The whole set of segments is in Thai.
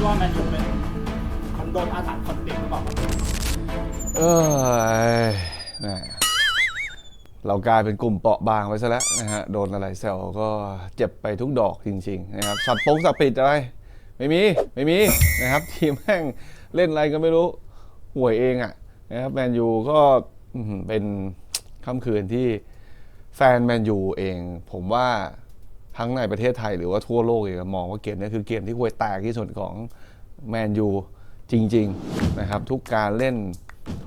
ดว่าแมนยูเป็นคนโดนอาถรรพ์คนติดหรือเปล่าเอ้ยแหมเรากลายเป็นกลุ่มเปราะบางไปซะแล้วนะฮะ โดนอะไรแซวก็เจ็บไปทุกดอกจริงๆนะครับ สับโป้งสับปิดอะไร ไม่มี ไม่มีนะครับ ทีมแม่งเล่นอะไรก็ไม่รู้ ห่วยเองอะนะครับแมนยูก็เป็นค่ำคืนที่แฟนแมนยูเอง ผมว่า ทั้งในประเทศไทยหรือว่าทั่วโลกเองมองว่าเกมนี้คือเกมที่ห่วยแตกที่สุดของแมนยูจริงๆนะครับทุกการเล่น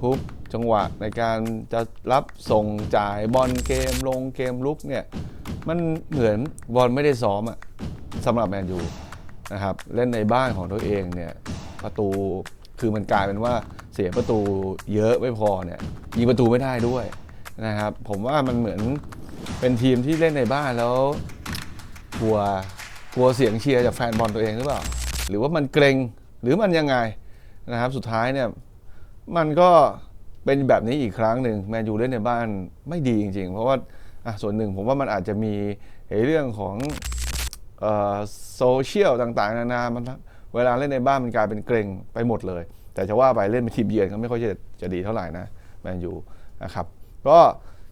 ทุกจังหวะในการจะรับส่งจ่ายบอลเกมลงเกมลุกเนี่ยมันเหมือนบอลไม่ได้ซ้อมอะสำหรับแมนยูนะครับเล่นในบ้านของตัวเองเนี่ยประตูคือมันกลายเป็นว่าเสียประตูเยอะไม่พอเนี่ยยิงประตูไม่ได้ด้วยนะครับผมว่ามันเหมือนเป็นทีมที่เล่นในบ้านแล้ว กลัวกลัวเสียงเชียร์จากแฟนบอลตัวเองหรือเปล่า หรือว่ามันเกรงหรือมันยังไงนะครับ สุดท้ายเนี่ยมันก็เป็นแบบนี้อีกครั้งหนึ่งแมนยูเล่นในบ้านไม่ดีจริง ๆ เพราะว่าส่วนหนึ่งผมว่ามันอาจจะมีเรื่องของโซเชียลต่างๆ นานามันเวลาเล่นในบ้านมันกลายเป็นเกรงไปหมดเลย แต่จะว่าไปเล่นเป็นทีมเยือนก็ไม่ค่อยจะจะดีเท่าไหร่นะแมนยูนะครับก็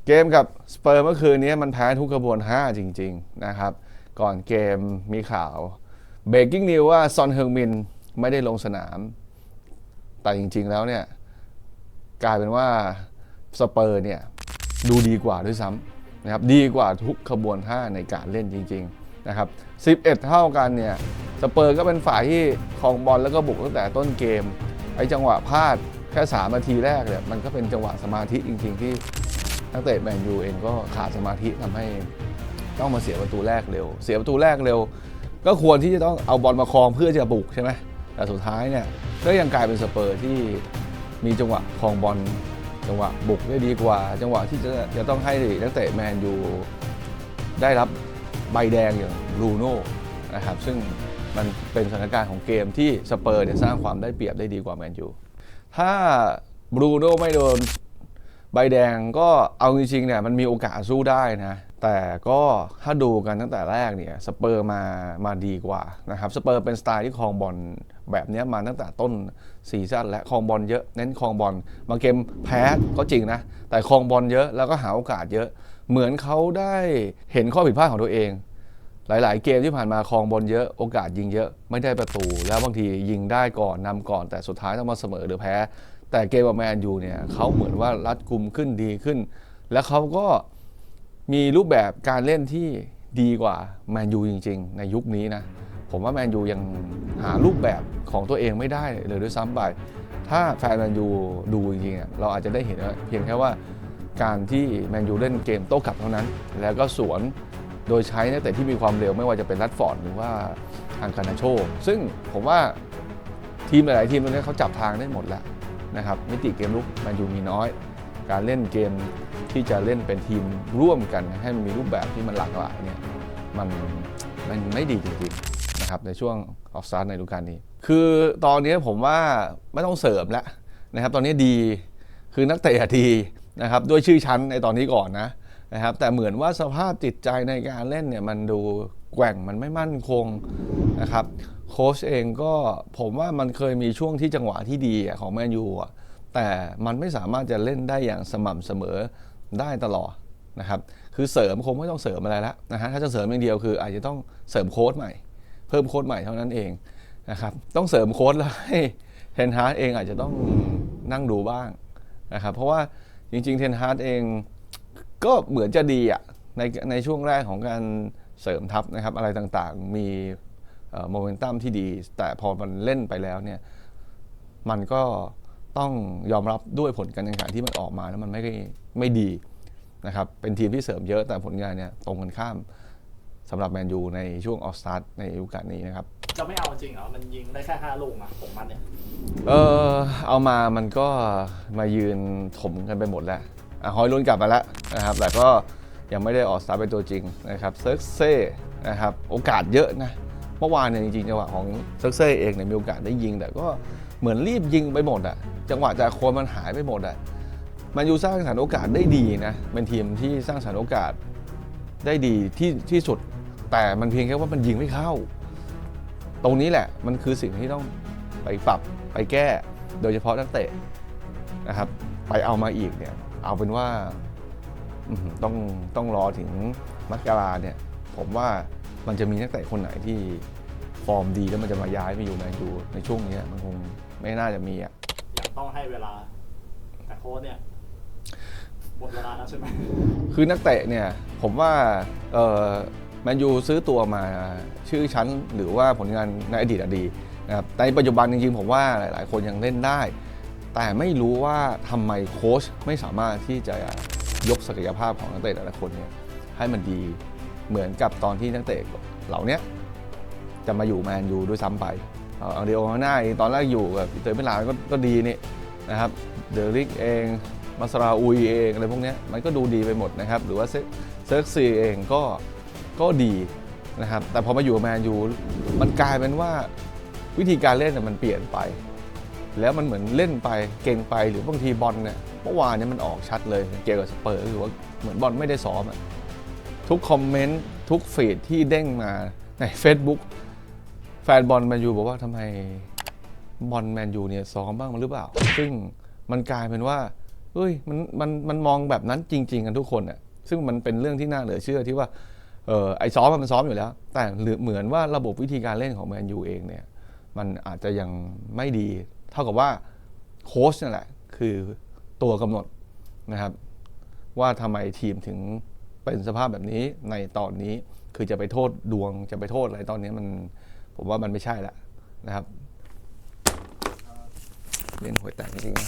เกมกับสเปอร์เมื่อคืนนี้มันแพ้ทุกกระบวนท่าจริง ๆ นะครับ ก่อนเกมมีข่าวเบรกกิ้งนิวว่าซอนเฮิงมินไม่ได้ลงสนาม แต่จริง ๆ แล้วเนี่ยกลายเป็นว่าสเปอร์เนี่ยดูดีกว่าด้วยซ้ำนะครับดีกว่าทุกขบวนท่าในการเล่นจริง ๆ นะครับ 11 เท่ากันเนี่ยสเปอร์ก็เป็นฝ่ายที่ครองบอลแล้วก็บุกตั้งแต่ต้นเกม ไอ้จังหวะพลาดแค่ 3 นาทีแรกเนี่ยมันก็เป็นจังหวะสมาธิจริง ๆ ที่นักเตะแมนยูเองก็ขาดสมาธิทำให้ ต้องมาเสียประตูแรกเร็ว เสียประตูแรกเร็ว ก็ควรที่จะต้องเอาบอลมาครองเพื่อจะบุกใช่ไหมแต่สุดท้ายเนี่ยก็ยังกลายเป็นสเปอร์ที่มีจังหวะครองบอลจังหวะบุกได้ดีกว่า จังหวะที่จะจะต้องให้นักเตะแมนยูได้รับใบแดงอย่างบรูโน่นะครับซึ่งมันเป็นสถานการณ์ของเกมที่สเปอร์เนี่ยสร้างความได้เปรียบได้ดีกว่าแมนยูถ้าบรูโน่ไม่โดนใบแดงก็เอาจริงๆเนี่ยมันมีโอกาสสู้ได้นะ แต่ก็ถ้าดูกันตั้งแต่แรกเนี่ยสเปอร์มามาดีกว่านะครับสเปอร์เป็นสไตล์ที่ครองบอลแบบนี้มาตั้งแต่ต้นซีซั่นและครองบอลเยอะเน้นครองบอลบางเกมแพ้ก็จริงนะ แต่ครองบอลเยอะแล้วก็หาโอกาสเยอะ เหมือนเขาได้เห็นข้อผิดพลาดของตัวเอง หลาย ๆ เกมที่ผ่านมาครองบอลเยอะโอกาสยิงเยอะไม่ได้ประตู แล้วบางทียิงได้ก่อนนำก่อน แต่สุดท้ายต้องมาเสมอหรือแพ้ แต่เกมกับแมนยูเนี่ยเขาเหมือนว่ารัดกุมขึ้นดีขึ้น แล้วเขาก็ มีรูปแบบการเล่นที่ดีกว่าแมนยูจริง ๆ ในยุคนี้นะ ผมว่าแมนยูยังหารูปแบบของตัวเองไม่ได้เลยด้วยซ้ำไปถ้าแฟนแมนยูดูจริงๆเราอาจจะได้เห็นเพียงแค่ว่าการที่แมนยูเล่นเกมโต้กลับเท่านั้น แล้วก็สวนโดยใช้นักเตะที่มีความเร็วไม่ว่าจะเป็นรัดฟอร์ดหรือว่าทางคานาโช ซึ่งผมว่าทีมหลาย ๆ ทีมตอนนี้เขาจับทางได้หมดแล้วนะครับมิติเกมลุกแมนยูมีน้อย การเล่นเกม ที่จะเล่นเป็นทีมร่วมกันให้มันมีรูปแบบที่มันหลากหลายเนี่ยมันมันไม่ดีจริงๆนะครับในช่วงออฟซาร์ในฤดูกาลนี้ คือตอนนี้ผมว่าไม่ต้องเสริมแล้วนะครับตอนนี้ดีคือนักเตะดีนะครับด้วยชื่อชั้นในตอนนี้ก่อนนะนะครับแต่เหมือนว่าสภาพจิตใจในการเล่นเนี่ยมันดูแกว่งมันไม่มั่นคงนะครับโค้ชเองก็ผมว่ามันเคยมีช่วงที่จังหวะที่ดีของแมนยูอะแต่มันไม่สามารถจะเล่นได้อย่างสม่ำเสมอ ได้ตลอดนะครับ คือเสริมคงไม่ต้องเสริมอะไรแล้วนะฮะ ถ้าจะเสริมอย่างเดียวคืออาจจะต้องเสริมโค้ดใหม่ เพิ่มโค้ดใหม่เท่านั้นเองนะครับ ต้องเสริมโค้ดแล้วให้เทนฮาร์ดเองอาจจะต้องนั่งดูบ้างนะครับ เพราะว่าจริงๆเทนฮาร์ดเองก็เหมือนจะดีอะในในช่วงแรกของการเสริมทัพนะครับ อะไรต่างๆมีโมเมนตัมที่ดี แต่พอมันเล่นไปแล้วเนี่ยมันก็ ต้องยอมรับด้วยผลการแข่งขันที่มันออกมาแล้วมันไม่ได้ไม่ดีนะครับ เป็นทีมที่เสริมเยอะแต่ผลงานเนี่ยตรงกันข้ามสำหรับแมนยูในช่วงออฟสตาร์ทในฤดูกาลนี้นะครับ จะไม่เอาจริงเหรอ มันยิงได้แค่ห้าลูกมาของมันเนี่ย เออเอามามันก็มายืนถมกันไปหมดแล้วอะฮอยลุนกลับมาแล้วนะครับ แต่ก็ยังไม่ได้ออกสตาร์ทเป็นตัวจริงนะครับเซิร์กเซ่นะครับ โอกาสเยอะนะ เมื่อวานเนี่ยจริงๆจังหวะของเซิร์กเซ่เองเนี่ยมีโอกาสได้ยิงแต่ก็ เหมือนรีบยิงไปหมดอะจังหวะจากโคนมันหายไปหมดอะมันยูสร้างสรรค์โอกาสได้ดีนะเป็นทีมที่สร้างสรรค์โอกาสได้ดีที่ที่สุด แต่มันเพียงแค่ว่ามันยิงไม่เข้า ตรงนี้แหละมันคือสิ่งที่ต้องไปปรับไปแก้ โดยเฉพาะนักเตะนะครับ ไปเอามาอีกเนี่ย เอาเป็นว่าต้องต้องรอถึงมักราเนี่ย ผมว่ามันจะมีนักเตะคนไหนที่ ฟอร์มดีแล้วมันจะมาย้ายไปอยู่แมนยูในช่วงเนี้ยมันคงไม่น่าจะมีอะยังต้องให้เวลาแต่โค้ชเนี่ยหมดเวลาแล้วใช่ไหมคือนักเตะเนี่ยผมว่าเออแมนยูซื้อตัวมาชื่อชั้นหรือว่าผลงานในอดีตอะดีนะครับแต่ในปัจจุบันจริงๆ ผมว่าหลาย ๆ คนยังเล่นได้ แต่ไม่รู้ว่าทำไมโค้ชไม่สามารถที่จะยกศักยภาพของนักเตะแต่ละคนเนี่ยให้มันดีเหมือนกับตอนที่นักเตะเหล่าเนี้ย จะมาอยู่แมนยูด้วยซ้ำไปอังเดโอนาน่าองตอนแรกอยู่กับเตอร์มิลานก็ก็ดีนี่นะครับเดริกเองมาสราอุยเองอะไรพวกนี้มันก็ดูดีไปหมดนะครับ หรือว่าเซิร์กซีเองก็ก็ดีนะครับแต่พอมาอยู่แมนยูมันกลายเป็นว่าวิธีการเล่นมันเปลี่ยนไป แล้วมันเหมือนเล่นไปเก่งไปหรือบางทีบอลเนี่ยเมื่อวานเนี่ยมันออกชัดเลยเกี่ยวกับสเปอร์ก็คือว่าเหมือนบอลไม่ได้ซ้อมอะทุกคอมเมนต์ทุกฟีดที่เด้งมาใน Facebook นบอลแมนยูบอกว่าทำไมบอลแมนยูเนี่ยซ้อมบ้างหรือเปล่า ซึ่งมันกลายเป็นว่าเฮ้ยมันมันมันมองแบบนั้นจริง ๆ กันทุกคนอะซึ่งมันเป็นเรื่องที่น่าเหลือเชื่อที่ว่าเออไอซ้อมมันซ้อมอยู่แล้ว แต่เหมือนว่าระบบวิธีการเล่นของแมนยูเองเนี่ยมันอาจจะยังไม่ดี เท่ากับว่าโค้ชนั่นแหละ คือตัวกำหนดนะครับ ว่าทำไมทีมถึงเป็นสภาพแบบนี้ในตอนนี้คือจะไปโทษดวงจะไปโทษอะไรตอนนี้มัน ผมว่ามันไม่ใช่และนะครับเล่นหวยแตกจริงๆ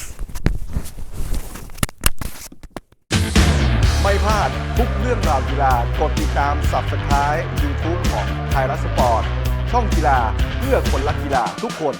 ไม่พลาดทุกเรื่องราวกีฬากดติดตาม Subscribe YouTube ของไทยรัฐสปอร์ต ช่องกีฬาเพื่อคนรักกีฬาทุกคน